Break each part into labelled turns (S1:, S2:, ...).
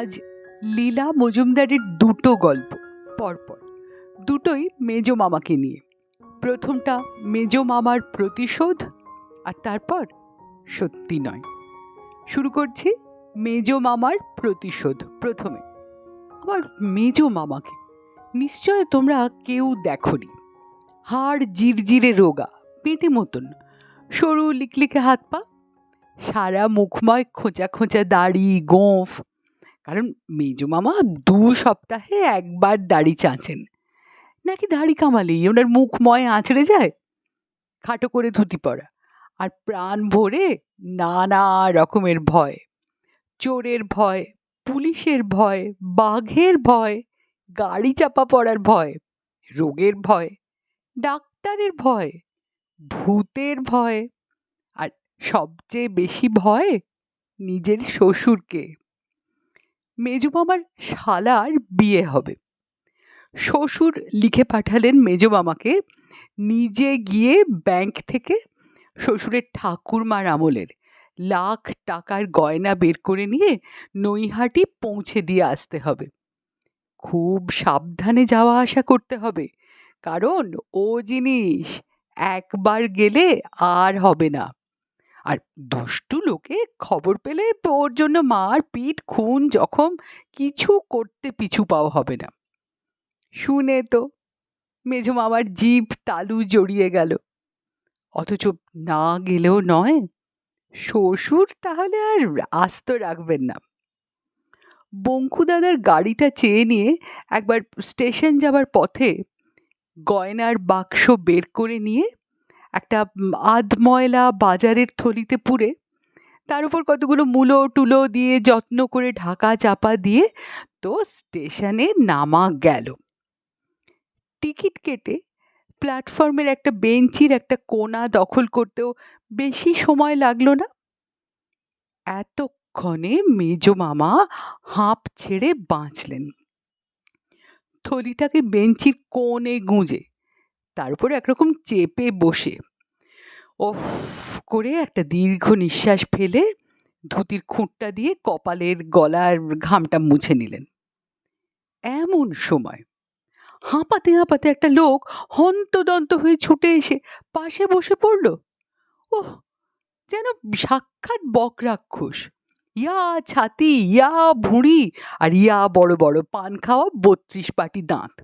S1: আজ লীলা মজুমদারের দুটো গল্প, পরপর। দুটোই মেজো মামাকে নিয়ে। প্রথমটা মেজো মামার প্রতিশোধ আর তারপর সত্যি নয়। শুরু করছি মেজো মামার প্রতিশোধ প্রথমে। আবার মেজো মামাকে নিশ্চয় তোমরা কেউ দেখনি। হাড় জিরজিরে রোগা, পেটে মতন। সরু লিকলিকে হাত পা, সারা মুখময় খোঁচা খোঁচা দাড়ি, গোঁফ কারণ মেজো মামা দু সপ্তাহে একবার দাড়ি চাঁচেন। নাকি দাড়ি কামালেই? ওনার মুখময় আঁচড়ে যায়? খাটো করে ধুতি পরা। আর প্রাণ ভরে নানা রকমের ভয়। চোরের ভয়, পুলিশের ভয়, বাঘের ভয়, গাড়ি চাপা পড়ার ভয়, রোগের ভয়, ডাক্তারের ভয়, ভূতের ভয়, আর সবচেয়ে বেশি ভয় নিজের শ্বশুরকে। মেজো মামার শালার বিয়ে হবে। শ্বশুর লিখে পাঠালেন মেজো মামাকে নিজে গিয়ে ব্যাংক থেকে শ্বশুরের ঠাকুরমার আমলের লাখ টাকার গয়না বের করে নিয়ে নৈহাটি পৌঁছে দিয়ে আসতে হবে। খুব সাবধানে যাওয়া আসা করতে হবে, কারণ ও জিনিস একবার গেলে আর হবে না। আর দুষ্টু লোকে খবর পেলে ওর জন্য মার পিঠ খুন, জখম কিছু করতে পিছু পাও হবে না। শুনে তো মেঝো মামার জিভ তালু জড়িয়ে গেল। অথচ না গেলেও নয়, শ্বশুর তাহলে আর আস্ত রাখবেন না। বঙ্কু দাদার গাড়িটা চেয়ে নিয়ে একবার স্টেশন যাবার পথে গয়নার বাক্স বের করে নিয়ে একটা আধময়লা বাজারের থলিতে পুরে তার উপর কতগুলো মূলো, টুলো দিয়ে যত্ন করে ঢাকা চাপা দিয়ে তো স্টেশনে নামা গেল। টিকিট কেটে প্ল্যাটফর্মের একটা বেঞ্চির একটা কোনা দখল করতেও বেশি সময় লাগল না। এতক্ষণে মেজো মামা হাঁপ ছেড়ে বাঁচলেন। থলিটাকে বেঞ্চির কোণে গুঁজে তার উপর একরকম চেপে বসে। ওফ করে একটা দীর্ঘ নিঃশ্বাস ফেলে ধুতির খুঁটটা দিয়ে কপালের গলার ঘামটা মুছে নিলেন। এমন সময় হাঁপাতে হাঁপাতে একটা লোক হন্তদন্ত হয়ে ছুটে এসে পাশে বসে পড়ল। ওহ, যেন সাক্ষাৎ বক রাক্ষস ইয়া ছাতি, ইয়া ভুঁড়ি আর ইয়া বড় বড় পান খাওয়া বত্রিশ পাটি দাঁত।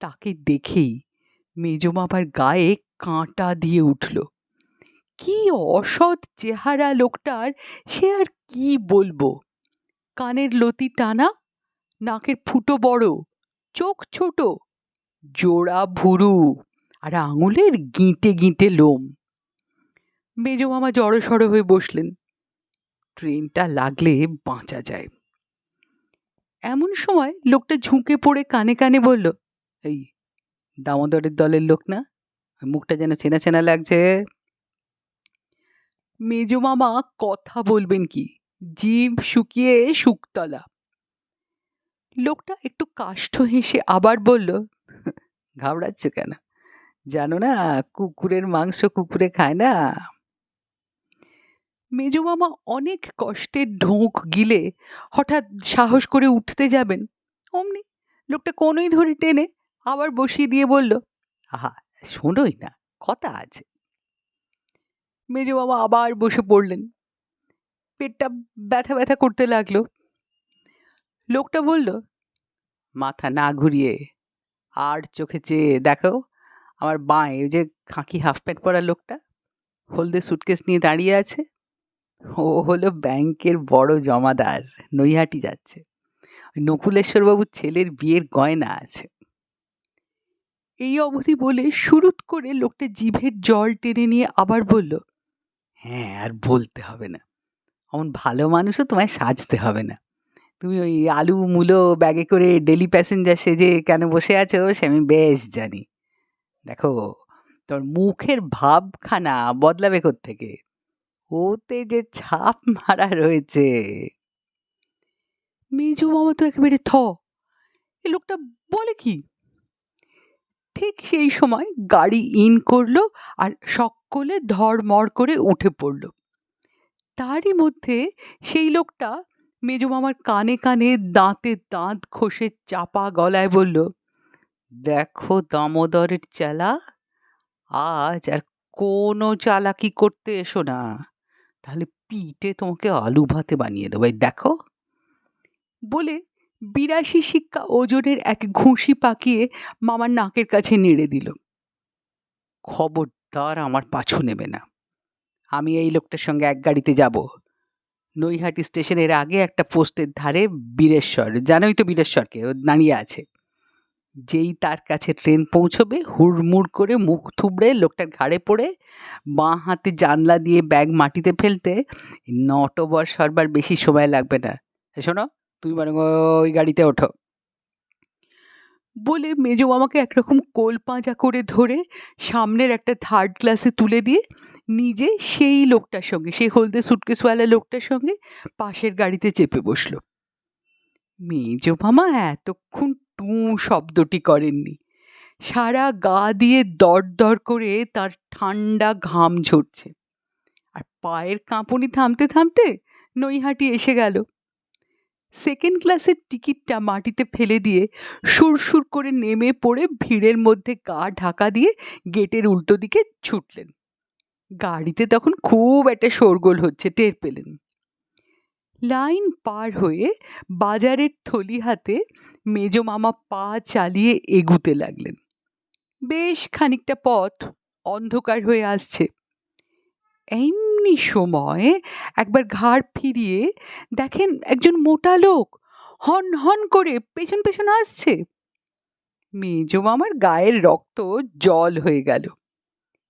S1: তাকে দেখেই মেজমাপার গায়ে কাঁটা দিয়ে উঠল। কি অসৎ চেহারা লোকটার, সে আর কি বলব? কানের লতি টানা, নাকের ফুটো বড়, চোখ ছোট, জোড়া ভুরু, আর আঙুলের গিঁটে গিঁটে লোম। মেজমামা জড়সড় হয়ে বসলেন। ট্রেনটা লাগলে বাঁচা যায়। এমন সময় লোকটা ঝুঁকে পড়ে কানে কানে বলল, এই দামোদরের দলের লোক না? মুখটা যেন চেনা চেনা লাগছে। মেজো মামা কথা বলবেন কি? জিভ শুকিয়ে শুকতলা। লোকটা একটু কাষ্ঠ হেসে আবার বলল, ঘাবড়াচ্ছ কেন? জানো না, কুকুরের মাংস কুকুরে খায় না? মেজো মামা অনেক কষ্টের ঢোঁক গিলে হঠাৎ সাহস করে উঠতে যাবেন। অমনি লোকটা কোনোই ধরে টেনে আবার বসিয়ে দিয়ে বলল, আহা, শোনোই না, কথা আছে। মেজো বাবা আবার বসে পড়লেন। পেটটা ব্যথা ব্যথা করতে লাগল। লোকটা বলল, মাথা না ঘুরিয়ে আর চোখে চেয়ে দেখো, আমার বাঁয়ে ওই যে খাঁকি হাফ প্যান্ট পরা লোকটা, হলদে সুটকেস নিয়ে দাঁড়িয়ে আছে। ও হলো ব্যাংকের বড় জমাদার, নৈহাটি যাচ্ছে। নকুলেশ্বরবাবুর ছেলের বিয়ের গয়না আছে। এই অবধি বলে শুরুত করে লোকটা জিভের জল টেনে নিয়ে আবার বলল হ্যাঁ আর বলতে হবে না। অমন ভালো মানুষও তোমায় সাজতে হবে না। তুমি ওই আলু মূলো ব্যাগে করে ডেলি প্যাসেঞ্জার সেজে কেন বসে আছো, সে আমি বেশ জানি। দেখো, তোর মুখের ভাবখানা বদলাবে থেকে ওতে যে ছাপ মারা রয়েছে। মেজো মামা তো একেবারে থ। এ লোকটা বলে কি? ঠিক সেই সময় গাড়ি ইন করল আর সকলে ধড়মড় করে উঠে পড়ল। তারই মধ্যে সেই লোকটা মেজো মামার কানে কানে দাঁতে দাঁত খসে চাপা গলায় বলল, দেখো দামোদরের চালা, আজ আর কোনো চালাকি করতে এসো না। তাহলে পিঠে তোমাকে আলু ভাতে বানিয়ে দেবো দেখো। বলে বিরাশি শিক্ষা ওজনের এক ঘুষি পাকিয়ে মামার নাকের কাছে নেড়ে দিল। খবরদার আমার পাছু নেবে না। আমি এই লোকটার সঙ্গে এক গাড়িতে যাব। নৈহাটি স্টেশনের আগে একটা পোস্টের ধারে বীরেশ্বর, জানোই তো বীরেশ্বরকে, ও দাঁড়িয়ে আছে। যেই তার কাছে ট্রেন পৌঁছবে, হুড়মুড় করে মুখ থুবড়ে লোকটার ঘাড়ে পড়ে, বাঁ হাতে জানলা দিয়ে ব্যাগ মাটিতে ফেলতে নটবর সরবার বেশি সময় লাগবে না। শোনো তুমি বরং ওই গাড়িতে ওঠো। বলে মেজো মামাকে একরকম কোল পাঁজা করে ধরে সামনের একটা থার্ড ক্লাসে তুলে দিয়ে নিজে সেই লোকটার সঙ্গে, সেই হলদে সুটকেসওয়ালা লোকটার সঙ্গে পাশের গাড়িতে চেপে বসল। মেজো মামা এতক্ষণ টু শব্দটি করেননি। সারা গা দিয়ে দর দর করে তার ঠান্ডা ঘাম ঝরছে। আর পায়ের কাঁপুনি থামতে থামতে নৈহাটি এসে গেল। সেকেন্ড ক্লাসের টিকিটটা মাটিতে ফেলে দিয়ে সুরসুর করে নেমে পড়ে ভিড়ের মধ্যে গা ঢাকা দিয়ে গেটের উল্টো দিকে ছুটলেন। গাড়িতে তখন খুব একটা শোরগোল হচ্ছে, টের পেলেন। লাইন পার হয়ে বাজারের থলি হাতে মেজো মামা পা চালিয়ে এগুতে লাগলেন। বেশ খানিকটা পথ অন্ধকার হয়ে আসছে। এমনি সময় একবার ঘাড় ফিরিয়ে দেখেন একজন মোটা লোক হন হন করে পেছন পেছন আসছে। মেজ মামার গায়ের রক্ত জল হয়ে গেল।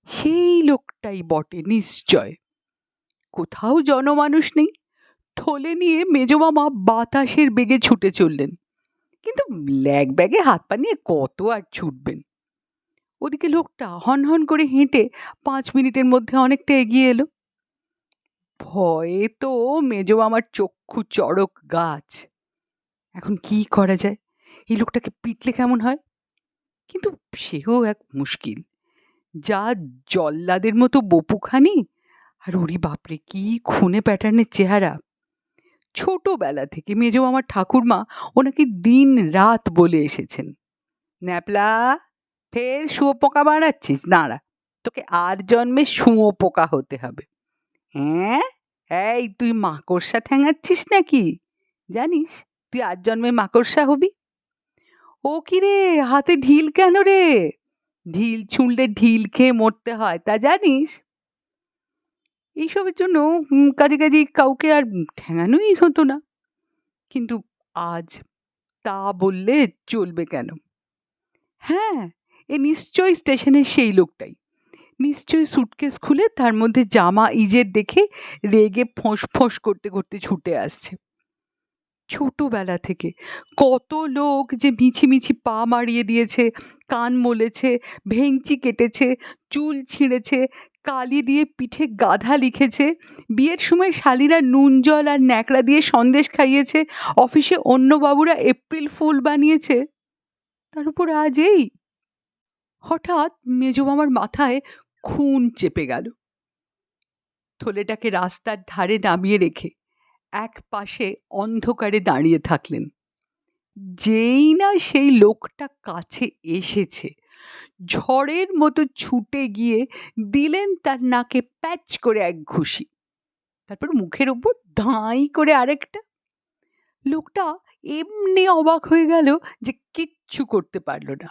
S1: সেই লোকটাই বটে নিশ্চয়। কোথাও জনমানুষ নেই। থলে নিয়ে মেজো মামা বাতাসের বেগে ছুটে চললেন। কিন্তু ল্যাগ ব্যাগে হাত পা নিয়ে কত আর ছুটবেন? ওদিকে লোকটা হন হন করে হেঁটে পাঁচ মিনিটের মধ্যে অনেকটা এগিয়ে এলো। ভয়ে তো মেজো আমার চক্ষু চড়ক গাছ। এখন কি করা যায়? এই লোকটাকে পিটলে কেমন হয়? কিন্তু সেও এক মুশকিল। যা জল্লাদের মতো বপুখানি, আর ওরি বাপরে, কি খুনে প্যাটার্নের চেহারা। ছোটবেলা থেকে মেজো আমার ঠাকুরমা ওনাকে দিন রাত বলে এসেছেন। ন্যাপলা, ফের শুয়োপোকা বানাচ্ছিস? তোকে আর জন্মে শুয়োপোকা হতে হবে। হ্যাঁ? এই তুই মাকড়সা ঠ্যাঙাচ্ছিস নাকি? জানিস তুই আজ জন্মে মাকড়সা হবি। ও কি রে, হাতে ঢিল কেন রে? ঢিল ছুঁড়লে ঢিল খেয়ে মরতে হয়, তা জানিস? এইসবের জন্য কাজে কাজে কাউকে আর ঠেঙানোই হতো না। কিন্তু আজ তা বললে চলবে কেন? হ্যাঁ এ নিশ্চয়ই স্টেশনের সেই লোকটাই। নিশ্চয়ই সুটকেস খুলে তার মধ্যে জামা, ইজের দেখে রেগে ফোঁস ফোঁস করতে করতে ছুটে আসছে। ছোটবেলা থেকে কত লোক যে মিছি মিছি পা মারিয়ে দিয়েছে, কান মলেছে ভেংচি কেটেছে, চুল ছিঁড়েছে, কালি দিয়ে পিঠে গাধা লিখেছে, বিয়ের সময় শালিরা নুন, জল আর ন্যাকড়া দিয়ে সন্দেশ খাইয়েছে, অফিসে অন্য বাবুরা এপ্রিল ফুল বানিয়েছে। তার উপর আজ এই। হঠাৎ মেজো মামার মাথায় খুন চেপে গেল। থলেটাকে রাস্তার ধারে নামিয়ে রেখে এক পাশে অন্ধকারে দাঁড়িয়ে থাকলেন। যেই না সেই লোকটা কাছে এসেছে। ঝড়ের মতো ছুটে গিয়ে দিলেন তার নাকে প্যাচ করে এক ঘুষি। তারপর মুখের ওপর ধাঁই করে আরেকটা। লোকটা এমনি অবাক হয়ে গেল যে কিচ্ছু করতে পারল না।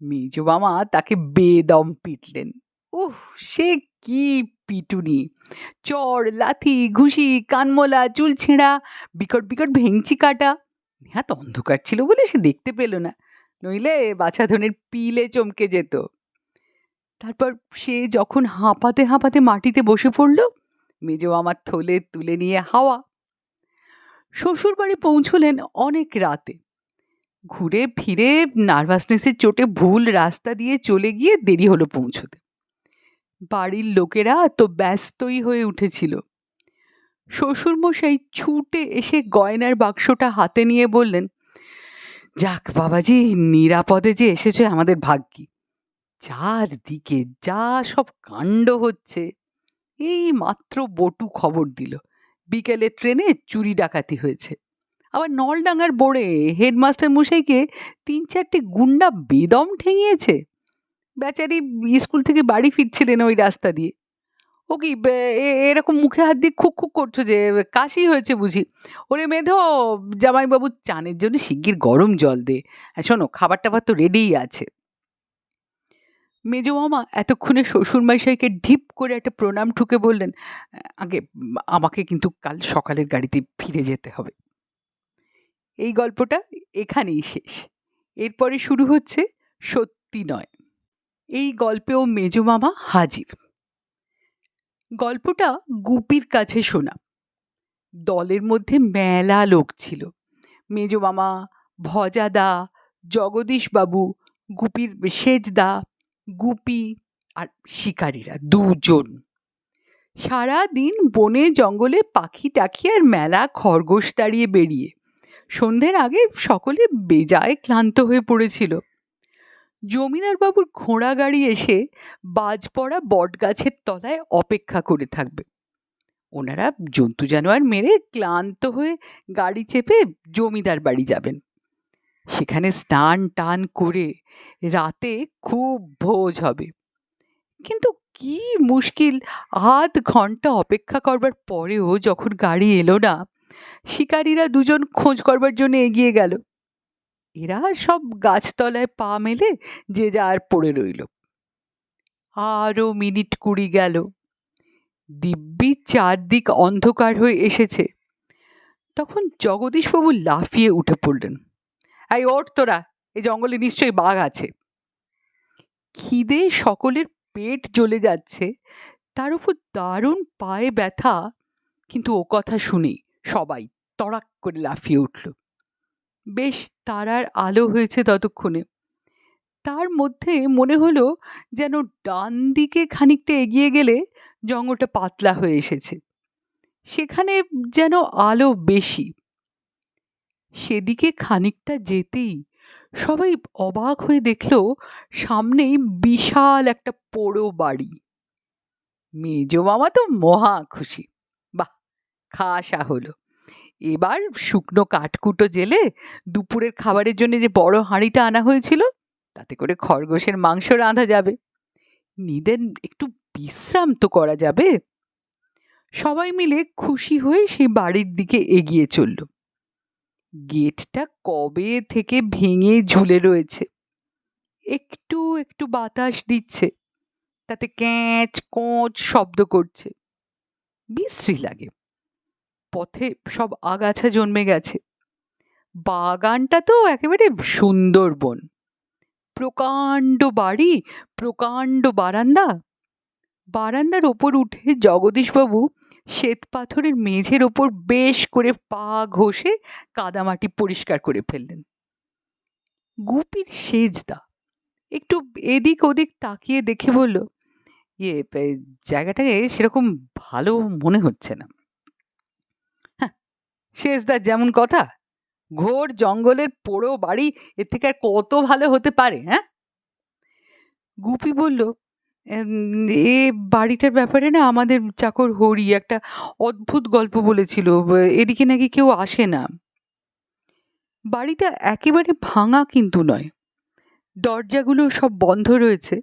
S1: মেজো মামা তাকে বেদম পিটলেন। উহ, সে কি পিটুনি। চড়, লাথি, ঘুষি, কানমোলা, চুল ছেঁড়া, বিকট বিকট ভেঙচি কাটা। নেহাত অন্ধকার ছিল বলে সে দেখতে পেল না, নইলে বাছা বাছাধনের পিলে চমকে যেত। তারপর সে যখন হাঁপাতে হাঁপাতে মাটিতে বসে পড়ল, মেজো আমার থলে তুলে নিয়ে হাওয়া। শ্বশুর বাড়ি পৌঁছলেন অনেক রাতে। ঘুরে ফিরে নার্ভাসনেসের চোটে ভুল রাস্তা দিয়ে চলে গিয়ে দেরি হলো পৌঁছতে। বাড়ির লোকেরা তো ব্যস্তই হয়ে উঠেছিল। শ্বশুরমশাই ছুটে এসে গয়নার বাক্সটা হাতে নিয়ে বললেন, যাক বাবাজি, নিরাপদে যে এসেছে আমাদের ভাগ্যি। চারদিকে যা সব কাণ্ড হচ্ছে। এই মাত্র বটু খবর দিল, বিকেলে ট্রেনে চুরি ডাকাতি হয়েছে। আবার নলডাঙ্গার বোড়ে হেডমাস্টার মশাইকে তিন চারটে গুন্ডা বেদম ঠেঙিয়েছে। বেচারি স্কুল থেকে বাড়ি ফিরছিলেন ওই রাস্তা দিয়ে। ও কি এরকম মুখে হাত দিয়ে খুক খুক করছ যে, কাশি হয়েছে বুঝি। ওরে মেধো, জামাইবাবু চানের জন্য শিগগির গরম জল দে। শোনো, খাবার টাবার তো রেডিই আছে। মেজো মামা এতক্ষণে শ্বশুরমশাইকে ঢিপ করে একটা প্রণাম ঠুকে বললেন, আগে আমাকে কিন্তু কাল সকালের গাড়িতে ফিরে যেতে হবে। এই গল্পটা এখানেই শেষ। এরপরে শুরু হচ্ছে সত্যি নয়। এই গল্পেও মেজো মামা হাজির। গল্পটা গুপির কাছে শোনা। দলের মধ্যে মেলা লোক ছিল। মেজো মামা, ভজাদা, জগদীশবাবু, গুপির সেজদা, গুপি আর শিকারীরা দুজন। সারা দিন বনে জঙ্গলে পাখি টাকি আর মেলা খরগোশ দাঁড়িয়ে বেরিয়ে সন্ধ্যের আগে সকলে বেজায় ক্লান্ত হয়ে পড়েছিল। জমিদার বাবুর ঘোড়া গাড়ি এসে বাজ পড়া বটগাছের তলায় অপেক্ষা করে থাকবে। ওনারা জন্তু জানোয়ার মেরে ক্লান্ত হয়ে গাড়ি চেপে জমিদার বাড়ি যাবেন। সেখানে স্নান টান করে রাতে খুব ভোজ হবে। কিন্তু কি মুশকিল, আধ ঘণ্টা অপেক্ষা করবার পরেও যখন গাড়ি এলো না, শিকারীরা দুজন খোঁজ করবার জন্য এগিয়ে গেল। এরা সব গাছতলায় পা মেলে যে যার পড়ে রইল। আরও মিনিট কুড়ি গেল। দিব্যি চারদিক অন্ধকার হয়ে এসেছে। তখন জগদীশবাবু লাফিয়ে উঠে পড়লেন। এই ওঠ তোরা এই জঙ্গলে নিশ্চয়ই বাঘ আছে। খিদে সকলের পেট জ্বলে যাচ্ছে, তার উপর দারুণ পায়ে ব্যথা, কিন্তু ও কথা শুনেই সবাই তড়াক করে লাফিয়ে উঠল। বেশ তারার আলো হয়েছে ততক্ষণে। তার মধ্যে মনে হলো যেন ডান দিকে খানিকটা এগিয়ে গেলে জঙ্গলটা পাতলা হয়ে এসেছে। সেখানে যেন আলো বেশি। সেদিকে খানিকটা যেতেই সবাই অবাক হয়ে দেখল সামনেই বিশাল একটা পোড়ো বাড়ি। মেজো মামা তো মহা খুশি। বাহ, খাসা হলো। এবার শুকনো কাঠকুটো জেলে দুপুরের খাবারের জন্য যে বড় হাঁড়িটা আনা হয়েছিল, তাতে করে খরগোশের মাংস রাঁধা যাবে। নিদেন একটু বিশ্রাম তো করা যাবে। সবাই মিলে খুশি হয়ে সেই বাড়ির দিকে এগিয়ে চলল। গেটটা কবে থেকে ভেঙে ঝুলে রয়েছে? একটু একটু বাতাস দিচ্ছে, তাতে ক্যাঁচ কোঁচ শব্দ করছে। বিশ্রী লাগে। পথে সব আগাছা জন্মে গেছে। বাগানটা তো একেবারে সুন্দরবন। প্রকাণ্ড বাড়ি, প্রকাণ্ড বারান্দা। বারান্দার ওপর উঠে জগদীশবাবু শ্বেত পাথরের মেঝের ওপর বেশ করে পা ঘষে কাদামাটি পরিষ্কার করে ফেললেন। গুপির সেজদা একটু এদিক ওদিক তাকিয়ে দেখে বলল ইয়ে জায়গাটাকে সেরকম ভালো মনে হচ্ছে না। সেজদার যেমন কথা। ঘোর জঙ্গলের পোড়ো বাড়ি এর থেকে আর কত ভালো হতে পারে হ্যাঁ গুপি বলল এ বাড়িটার ব্যাপারে না আমাদের চাকর হরি একটা অদ্ভুত গল্প বলেছিল এদিকে নাকি কেউ আসে না। বাড়িটা একেবারে ভাঙা কিন্তু নয়। দরজাগুলো সব বন্ধ রয়েছে।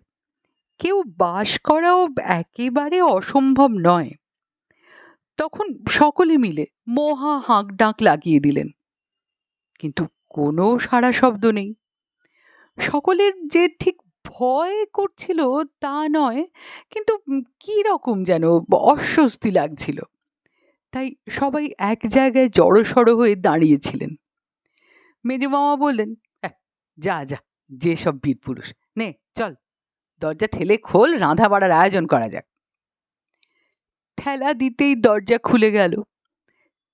S1: কেউ বাস করাও একেবারে অসম্ভব নয়। তখন সকলে মিলে মহা হাঁক ডাক লাগিয়ে দিলেন। কিন্তু কোনো সাড়া শব্দ নেই। সকলের যে ঠিক ভয় করছিল তা নয় কিন্তু কী রকম যেন অস্বস্তি লাগছিল। তাই সবাই এক জায়গায় জড়সড় হয়ে দাঁড়িয়েছিলেন। মেজো মামা বললেন "আহ, যা যা যে সব বীরপুরুষ। নে চল। দরজা ঠেলে খোল রাঁধা বাড়ার আয়োজন করা যাক। ঠেলা দিতেই দরজা খুলে গেল।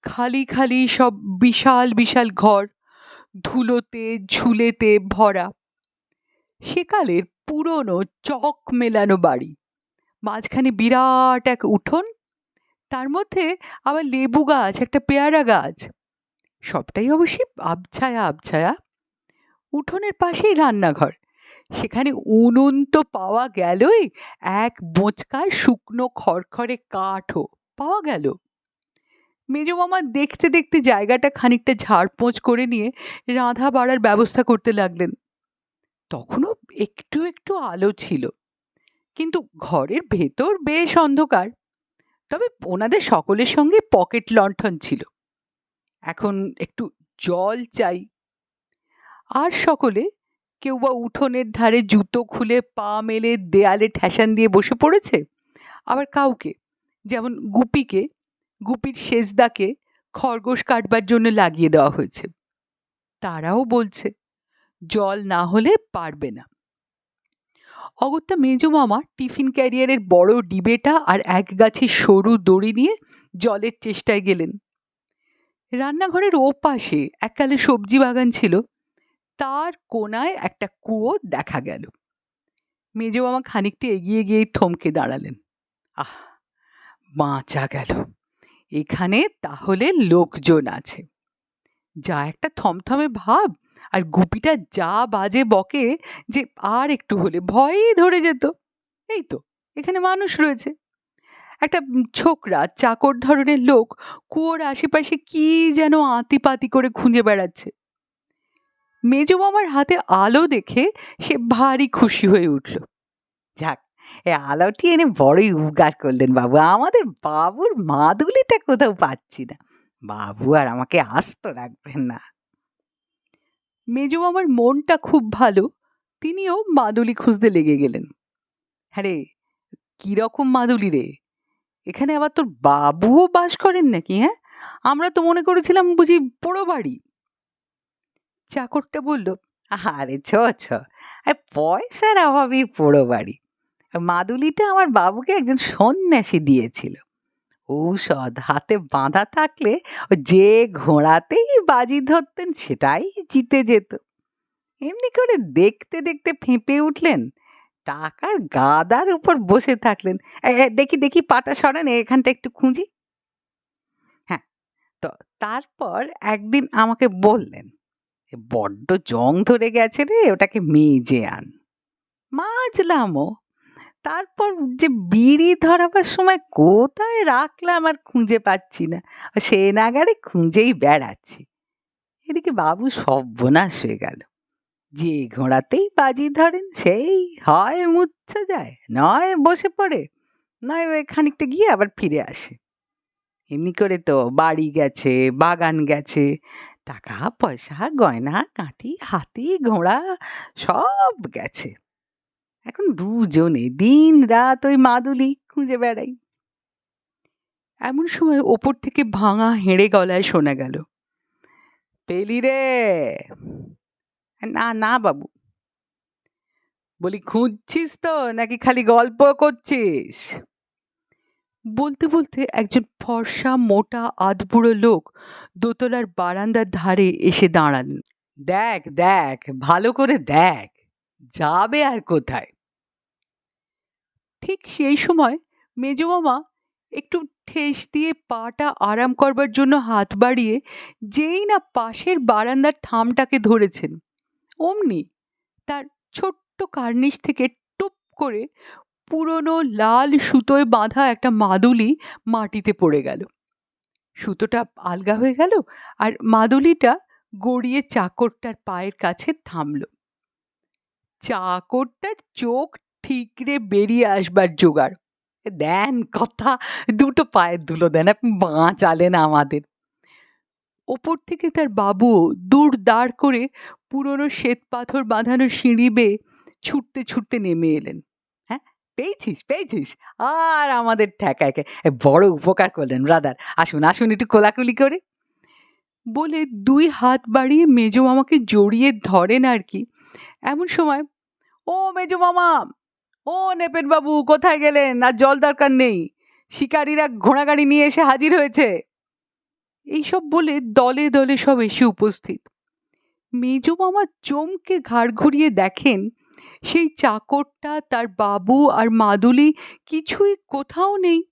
S1: খালি খালি সব বিশাল বিশাল ঘর, ধুলোতে, ঝুলেতে ভরা। সেকালের পুরনো চক মেলানো বাড়ি। মাঝখানে বিরাট এক উঠোন, তার মধ্যে আবার লেবু গাছ, একটা পেয়ারা গাছ। সবটাই অবশ্যই আবছায়া আবছায়া। উঠোনের পাশেই রান্নাঘর। সেখানে উনুন তো পাওয়া গেলই, এক বোঁচকা শুকনো খড়খড়ে কাঠও পাওয়া গেল। মেজো মামা দেখতে দেখতে জায়গাটা খানিকটা ঝাড়পোঁচ করে নিয়ে রাধা বাড়ার ব্যবস্থা করতে লাগলেন। তখনও একটু একটু আলো ছিল, কিন্তু ঘরের ভেতর বেশ অন্ধকার, তবে ওনাদের সকলের সঙ্গে পকেট লণ্ঠন ছিল। এখন একটু জল চাই। আর সকলে কেউ বা উঠোনের ধারে জুতো খুলে পা মেলে দেয়ালে ঠেসান দিয়ে বসে পড়েছে? আবার কাউকে? যেমন গুপিকে? গুপির সেজদাকে খরগোশ কাটবার জন্য লাগিয়ে দেওয়া হয়েছে। তারাও বলছে, জল না হলে পারবে না। অগত্যা মেজো মামা টিফিন ক্যারিয়ারের বড় ডিবেটা আর এক গাছি সরু দড়ি নিয়ে জলের চেষ্টায় গেলেন। রান্নাঘরের ও পাশে এককালে সবজি বাগান ছিল। তার কোনায় একটা কুয়ো দেখা গেল। মেজো মামা খানিকটা এগিয়ে গিয়েই থমকে দাঁড়ালেন। আহ, বাঁচা গেল। এখানে তাহলে লোকজন আছে। যা একটা থমথমে ভাব আর গুপিটা যা বাজে বকে যে আর একটু হলে ভয়ই ধরে যেত। এই তো, এখানে মানুষ রয়েছে। একটা ছোকরা, চাকর ধরনের লোক কুয়োর আশেপাশে কি যেন আতিপাতি করে খুঁজে বেড়াচ্ছে। মেজো মামার হাতে আলো দেখে সে ভারী খুশি হয়ে উঠল। যাক, এ আলোটি এনে বড়ই উপকার করলেন বাবু। আমাদের বাবুর মাদুলিটা কোথাও পাচ্ছি না। বাবু আর আমাকে আস্ত রাখবেন না। মেজো মামার মনটা খুব ভালো, তিনিও মাদুলি খুঁজতে লেগে গেলেন। হ্যাঁ রে কীরকম মাদুলি রে? এখানে আবার তোর বাবুও বাস করেন নাকি হ্যাঁ? আমরা তো মনে করেছিলাম বুঝি পোড়ো বাড়ি। চাকরটা বলল, আরে ছ ছ। পয়সার অভাবেই পোড়ো বাড়ি। মাদুলিটা আমার বাবুকে একজন সন্ন্যাসী দিয়েছিল। ঔষধ হাতে বাঁধা থাকলে যে ঘোড়াতেই বাজি ধরতেন সেটাই জিতে যেত। এমনি করে দেখতে দেখতে ফেঁপে উঠলেন, টাকার গাদার উপর বসে থাকলেন। দেখি দেখি পাটা সরান, এখানটা একটু খুঁজি। হ্যাঁ তো তারপর একদিন আমাকে বললেন "এ বড্ড জং ধরে গেছে রে, ওটাকে মেজে আন। মাজলামও তারপর যে বিড়ি ধরাবার সময় কোথায় রাখলাম আর খুঁজে পাচ্ছি না। সে নাগারে খুঁজেই বেড়াচ্ছি। এদিকে বাবু সর্বনাশ হয়ে গেল। যে ঘোড়াতেই বাজি ধরেন, সেই হয় মুচ্ছে যায়। নয় বসে পড়ে, নয় ওই খানিকটা গিয়ে আবার ফিরে আসে। এমনি করে তো বাড়ি গেছে, বাগান গেছে টাকা, পয়সা, গয়না কাঁটি হাতি, ঘোড়া সব গেছে। এখন দুজনে দিন রাত ওই মাদুলি খুঁজে বেড়াই। এমন সময় ওপর থেকে ভাঙা হেঁড়ে গলায় শোনা গেল, পেলি রে? না না বাবু। বলি, খুঁজছিস তো? নাকি খালি গল্প করছিস? বলতে বলতে একজন ফর্সা মোটা আধবুড়ো লোক দোতলার বারান্দার ধারে এসে দাঁড়ান দেখ দেখ ভালো করে দেখ যাবে আর কোথায়? ঠিক সেই সময় মেজো মামা একটু ঠেস দিয়ে পাটা আরাম করবার জন্য হাত বাড়িয়ে যেই না পাশের বারান্দার থামটাকে ধরেছেন। অমনি তার ছোট্ট কার্নিশ থেকে টুপ করে পুরনো লাল সুতোয় বাঁধা একটা মাদুলি মাটিতে পড়ে গেল। সুতোটা আলগা হয়ে গেল আর মাদুলিটা গড়িয়ে চাকরটার পায়ের কাছে থামল। চাকরটার চোখ ঠিকরে বেরিয়ে আসবার জোগাড়। দেন কথা, দুটো পায়ের ধুলো দেন, আপনি বাঁচালেন আমাদের। ওপর থেকে তার বাবু দূর দাঁড় করে পুরনো শ্বেত পাথর বাঁধানো সিঁড়ি বেয়ে ছুটতে ছুটতে নেমে এলেন। পেয়েছিস পেয়েছিস? আর আমাদের ঠেকায় বড় উপকার করলেন ব্রাদার আসুন আসুন একটু কোলাকুলি করে। বলে দুই হাত বাড়িয়ে মেজো মামাকে জড়িয়ে ধরেন আর কি। এমন সময়, ও মেজো মামা! ও নেপেন বাবু, কোথায় গেলেন? আর জল দরকার নেই। শিকারীরা ঘোড়াগাড়ি নিয়ে এসে হাজির হয়েছে। এইসব বলে দলে দলে সব এসে উপস্থিত। মেজো মামা চমকে ঘাড় ঘুরিয়ে দেখেন সেই চাকরটা, তার বাবু আর মাদুলি কিছুই কোথাও নেই।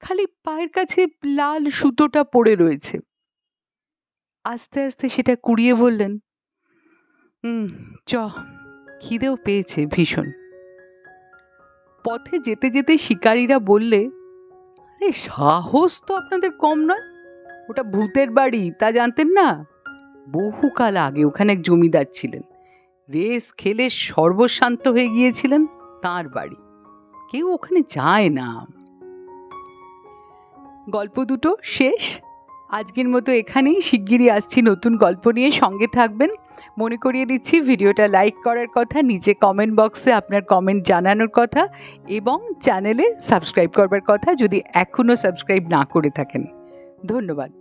S1: খালি পায়ের কাছে লাল সুতোটা পড়ে রয়েছে। আস্তে আস্তে সেটা কুড়িয়ে বললেন হুম চ, খিদেও পেয়েছে ভীষণ। পথে যেতে যেতে শিকারীরা বললে, আরে, সাহস তো আপনাদের কম নয়। ওটা ভূতের বাড়ি, তা জানতেন না? বহুকাল আগে ওখানে এক জমিদার ছিলেন। রেস খেলে সর্বশান্ত হয়ে গিয়েছিলেন তার বাড়ি। কেউ ওখানে যায় না। গল্প দুটো শেষ। আজকের মতো এখানেই শিগগিরই আসছি নতুন গল্প নিয়ে। সঙ্গে থাকবেন। মনে করিয়ে দিচ্ছি, ভিডিওটা লাইক করার কথা, নিচে কমেন্ট বক্সে আপনার কমেন্ট জানানোর কথা এবং চ্যানেলে সাবস্ক্রাইব করবার কথা যদি এখনও সাবস্ক্রাইব না করে থাকেন। ধন্যবাদ।